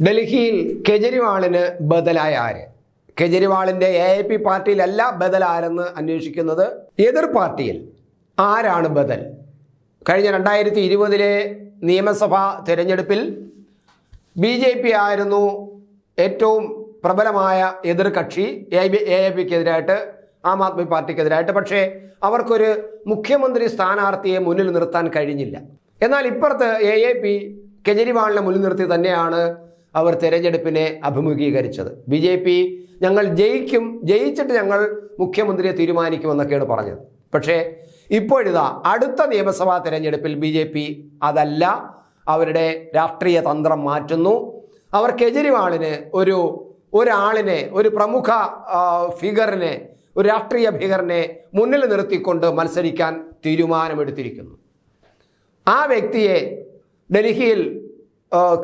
ഡൽഹിയിൽ കെജ്രിവാളിന് ബദലായ ആര്? കെജ്രിവാളിന്റെ എ ഐ പി പാർട്ടിയിലല്ല ബദൽ ആരെന്ന് അന്വേഷിക്കുന്നത് എതിർ പാർട്ടിയിൽ ആരാണ് ബദൽ? കഴിഞ്ഞ രണ്ടായിരത്തി ഇരുപതിലെ നിയമസഭാ തിരഞ്ഞെടുപ്പിൽ ബി ജെ പി ആയിരുന്നു ഏറ്റവും പ്രബലമായ എതിർ കക്ഷി എ ഐ പിക്കെതിരായിട്ട് ആം ആദ്മി പാർട്ടിക്കെതിരായിട്ട് പക്ഷേ അവർക്കൊരു മുഖ്യമന്ത്രി സ്ഥാനാർത്ഥിയെ മുന്നിൽ നിർത്താൻ കഴിഞ്ഞില്ല. എന്നാൽ ഇപ്പുറത്ത് എ എ പി കെജ്രിവാളിനെ മുന്നിൽ നിർത്തി തന്നെയാണ് അവർ തെരഞ്ഞെടുപ്പിനെ അഭിമുഖീകരിച്ചത്. ബി ജെ പി ഞങ്ങൾ ജയിക്കും ജയിച്ചിട്ട് ഞങ്ങൾ മുഖ്യമന്ത്രിയെ തീരുമാനിക്കുമെന്നൊക്കെയാണ് പറഞ്ഞത്. പക്ഷേ ഇപ്പോഴിതാ അടുത്ത നിയമസഭാ തെരഞ്ഞെടുപ്പിൽ ബി ജെ പി അതല്ല അവരുടെ രാഷ്ട്രീയ തന്ത്രം മാറ്റുന്നു. അവർ കെജ്രിവാളിന് ഒരു ഒരാളിനെ ഒരു പ്രമുഖ ഫിഗറിനെ ഒരു രാഷ്ട്രീയ ഭീകരനെ മുന്നിൽ നിർത്തിക്കൊണ്ട് മത്സരിക്കാൻ തീരുമാനമെടുത്തിരിക്കുന്നു. ആ വ്യക്തിയെ ഡൽഹിയിൽ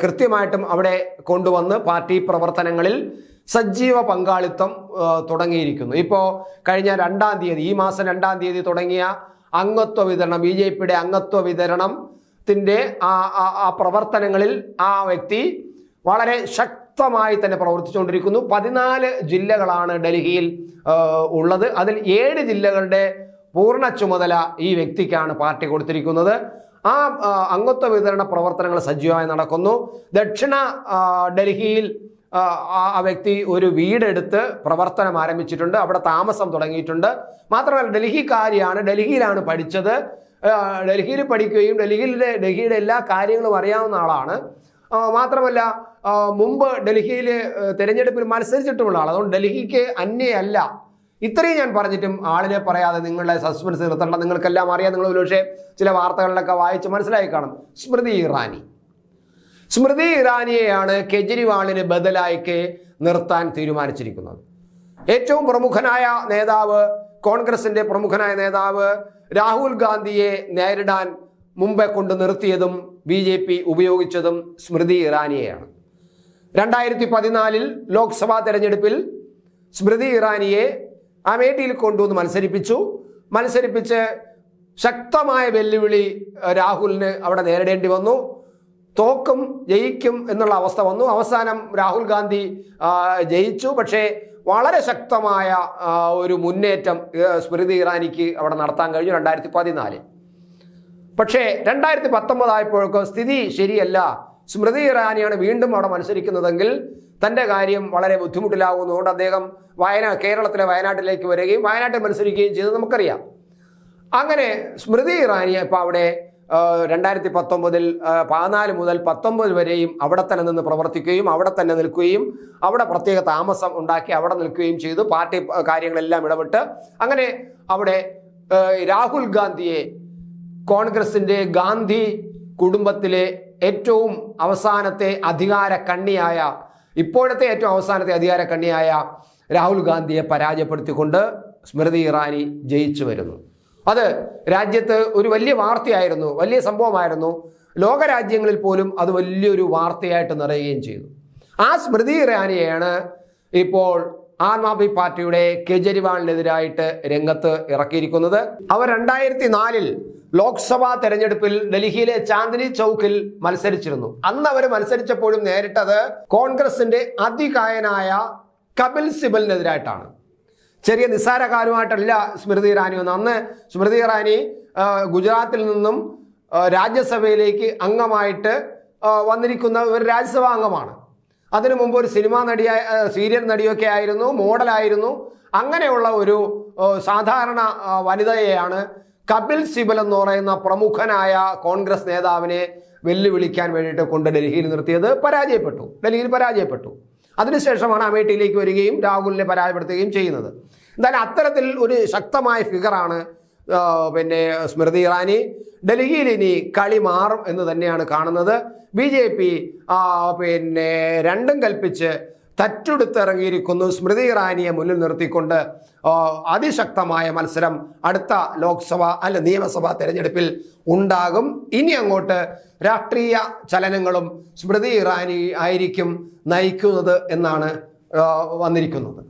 കൃത്യമായിട്ടും അവിടെ കൊണ്ടുവന്ന് പാർട്ടി പ്രവർത്തനങ്ങളിൽ സജീവ പങ്കാളിത്തം തുടങ്ങിയിരിക്കുന്നു. ഇപ്പോൾ കഴിഞ്ഞ രണ്ടാം തീയതി ഈ മാസം രണ്ടാം തീയതി തുടങ്ങിയ അംഗത്വ വിതരണം ബി ജെ പിയുടെ അംഗത്വ വിതരണത്തിന്റെ ആ- ആ പ്രവർത്തനങ്ങളിൽ ആ വ്യക്തി വളരെ ശക്തമായി തന്നെ പ്രവർത്തിച്ചുകൊണ്ടിരിക്കുന്നു. പതിനാല് ജില്ലകളാണ് ഡൽഹിയിൽ ഉള്ളത്. അതിൽ ഏഴ് ജില്ലകളുടെ പൂർണ ചുമതല ഈ വ്യക്തിക്കാണ് പാർട്ടി കൊടുത്തിരിക്കുന്നത്. ആ അംഗത്വ വിതരണ പ്രവർത്തനങ്ങൾ സജീവമായി നടക്കുന്നു. ദക്ഷിണ ഡൽഹിയിൽ ആ, വ്യക്തി ഒരു വീടെടുത്ത് പ്രവർത്തനം ആരംഭിച്ചിട്ടുണ്ട്. അവിടെ താമസം തുടങ്ങിയിട്ടുണ്ട്. മാത്രമല്ല ഡൽഹിക്കാരിയാണ് ഡൽഹിയിലാണ് പഠിച്ചത്. ഡൽഹിയിൽ പഠിക്കുകയും ഡൽഹിയിലെ ഡൽഹിയുടെ എല്ലാ കാര്യങ്ങളും അറിയാവുന്ന ആളാണ്. മാത്രമല്ല മുമ്പ് ഡൽഹിയിൽ തിരഞ്ഞെടുപ്പിൽ മത്സരിച്ചിട്ടുമുള്ള ആൾ അതുകൊണ്ട് ഡൽഹിക്ക് അന്യയല്ല. ഇത്രയും ഞാൻ പറഞ്ഞിട്ടും ആളിനെ പറയാതെ നിങ്ങളുടെ സസ്പെൻസ് നിർത്തണ്ട. നിങ്ങൾക്കെല്ലാം അറിയാം. നിങ്ങൾ ഒരുപക്ഷെ ചില വാർത്തകളിലൊക്കെ വായിച്ച് മനസ്സിലായി കാണും. സ്മൃതി ഇറാനി. സ്മൃതി ഇറാനിയെയാണ് കെജ്രിവാളിന് ബദലായിക്ക് നിർത്താൻ തീരുമാനിച്ചിരിക്കുന്നത്. ഏറ്റവും പ്രമുഖനായ നേതാവ് കോൺഗ്രസിന്റെ പ്രമുഖനായ നേതാവ് രാഹുൽ ഗാന്ധിയെ നേരിടാൻ മുമ്പേ കൊണ്ട് നിർത്തിയതും ബി ജെ പി ഉപയോഗിച്ചതും സ്മൃതി ഇറാനിയെയാണ്. രണ്ടായിരത്തി പതിനാലിൽ ലോക്സഭാ തെരഞ്ഞെടുപ്പിൽ സ്മൃതി ഇറാനിയെ അമേഠിയിൽ കൊണ്ടുവന്ന് മത്സരിപ്പിച്ചു. മത്സരിപ്പിച്ച് ശക്തമായ വെല്ലുവിളി രാഹുലിന് അവിടെ നേരിടേണ്ടി വന്നു. തോക്കും ജയിക്കും എന്നുള്ള അവസ്ഥ വന്നു. അവസാനം രാഹുൽ ഗാന്ധി ജയിച്ചു. പക്ഷേ വളരെ ശക്തമായ ഒരു മുന്നേറ്റം സ്മൃതി ഇറാനിക്ക് അവിടെ നടത്താൻ കഴിഞ്ഞു രണ്ടായിരത്തി പതിനാലിൽ പക്ഷേ രണ്ടായിരത്തി പത്തൊമ്പതായപ്പോഴേക്കും സ്ഥിതി ശരിയല്ല. സ്മൃതി ഇറാനിയാണ് വീണ്ടും അവിടെ മത്സരിക്കുന്നതെങ്കിൽ തന്റെ കാര്യം വളരെ ബുദ്ധിമുട്ടിലാകുന്നതുകൊണ്ട് അദ്ദേഹം വയനാ കേരളത്തിലെ വയനാട്ടിലേക്ക് വരികയും വയനാട്ടിൽ മത്സരിക്കുകയും ചെയ്തത് നമുക്കറിയാം. അങ്ങനെ സ്മൃതി ഇറാനി ഇപ്പോൾ അവിടെ രണ്ടായിരത്തി പത്തൊമ്പതിൽ പതിനാല് മുതൽ പത്തൊമ്പത് വരെയും അവിടെ തന്നെ നിന്ന് പ്രവർത്തിക്കുകയും അവിടെ തന്നെ നിൽക്കുകയും അവിടെ പ്രത്യേക താമസം ഉണ്ടാക്കി അവിടെ നിൽക്കുകയും ചെയ്തു. പാർട്ടി കാര്യങ്ങളെല്ലാം ഇടപെട്ട് അങ്ങനെ അവിടെ രാഹുൽ ഗാന്ധിയെ കോൺഗ്രസിന്റെ ഗാന്ധി കുടുംബത്തിലെ ഏറ്റവും അവസാനത്തെ അധികാര കണ്ണിയായ ഇപ്പോഴത്തെ ഏറ്റവും അവസാനത്തെ അധികാര കണ്ണിയായ രാഹുൽ ഗാന്ധിയെ പരാജയപ്പെടുത്തിക്കൊണ്ട് സ്മൃതി ഇറാനി ജയിച്ചു വരുന്നു. അത് രാജ്യത്ത് ഒരു വലിയ വാർത്തയായിരുന്നു വലിയ സംഭവമായിരുന്നു. ലോകരാജ്യങ്ങളിൽ പോലും അത് വലിയൊരു വാർത്തയായിട്ട് നിറയുകയും ചെയ്തു. ആ സ്മൃതി ഇറാനിയാണ് ഇപ്പോൾ ആം ആദ്മി പാർട്ടിയുടെ കെജ്രിവാളിനെതിരായിട്ട് രംഗത്ത് ഇറക്കിയിരിക്കുന്നത്. അവർ രണ്ടായിരത്തി നാലിൽ ലോക്സഭാ തെരഞ്ഞെടുപ്പിൽ ഡൽഹിയിലെ ചാന്ദിനി ചൌക്കിൽ മത്സരിച്ചിരുന്നു. അന്ന് അവർ മത്സരിച്ചപ്പോഴും നേരിട്ടത് കോൺഗ്രസിന്റെ അതികായനായ കപിൽ സിബലിനെതിരായിട്ടാണ്. ചെറിയ നിസ്സാരകാരുമായിട്ടല്ല സ്മൃതി ഇറാനി ഒന്ന് അന്ന് സ്മൃതി ഇറാനി ഗുജറാത്തിൽ നിന്നും രാജ്യസഭയിലേക്ക് അംഗമായിട്ട് വന്നിരിക്കുന്ന ഒരു രാജ്യസഭാ അംഗമാണ്. അതിനു മുമ്പ് ഒരു സിനിമാ നടിയായ സീരിയൽ നടിയൊക്കെ ആയിരുന്നു മോഡലായിരുന്നു. അങ്ങനെയുള്ള ഒരു സാധാരണ വനിതയെയാണ് കപിൽ സിബൽ എന്ന് പറയുന്ന പ്രമുഖനായ കോൺഗ്രസ് നേതാവിനെ വെല്ലുവിളിക്കാൻ വേണ്ടിയിട്ട് കൊണ്ട് ഡൽഹിയിൽ നിർത്തിയത് പരാജയപ്പെട്ടു. ഡൽഹിയിൽ പരാജയപ്പെട്ടു. അതിനുശേഷമാണ് അമേഠിയിലേക്ക് വരികയും രാഹുലിനെ പരാജയപ്പെടുത്തുകയും ചെയ്യുന്നത്. എന്തായാലും അത്തരത്തിൽ ഒരു ശക്തമായ ഫിഗറാണ് പിന്നെ സ്മൃതി ഇറാനി. ഡൽഹിയിൽ ഇനി കളി മാറും എന്ന് തന്നെയാണ് കാണുന്നത്. ബി ജെ പി പിന്നെ രണ്ടും കൽപ്പിച്ച് തറ്റുടുത്തിറങ്ങിയിരിക്കുന്നു. സ്മൃതി ഇറാനിയെ മുന്നിൽ നിർത്തിക്കൊണ്ട് അതിശക്തമായ മത്സരം അടുത്ത ലോക്സഭ അല്ല നിയമസഭാ തെരഞ്ഞെടുപ്പിൽ ഉണ്ടാകും. ഇനി അങ്ങോട്ട് രാഷ്ട്രീയ ചലനങ്ങളും സ്മൃതി ഇറാനി ആയിരിക്കും നയിക്കുന്നത് എന്നാണ് വന്നിരിക്കുന്നത്.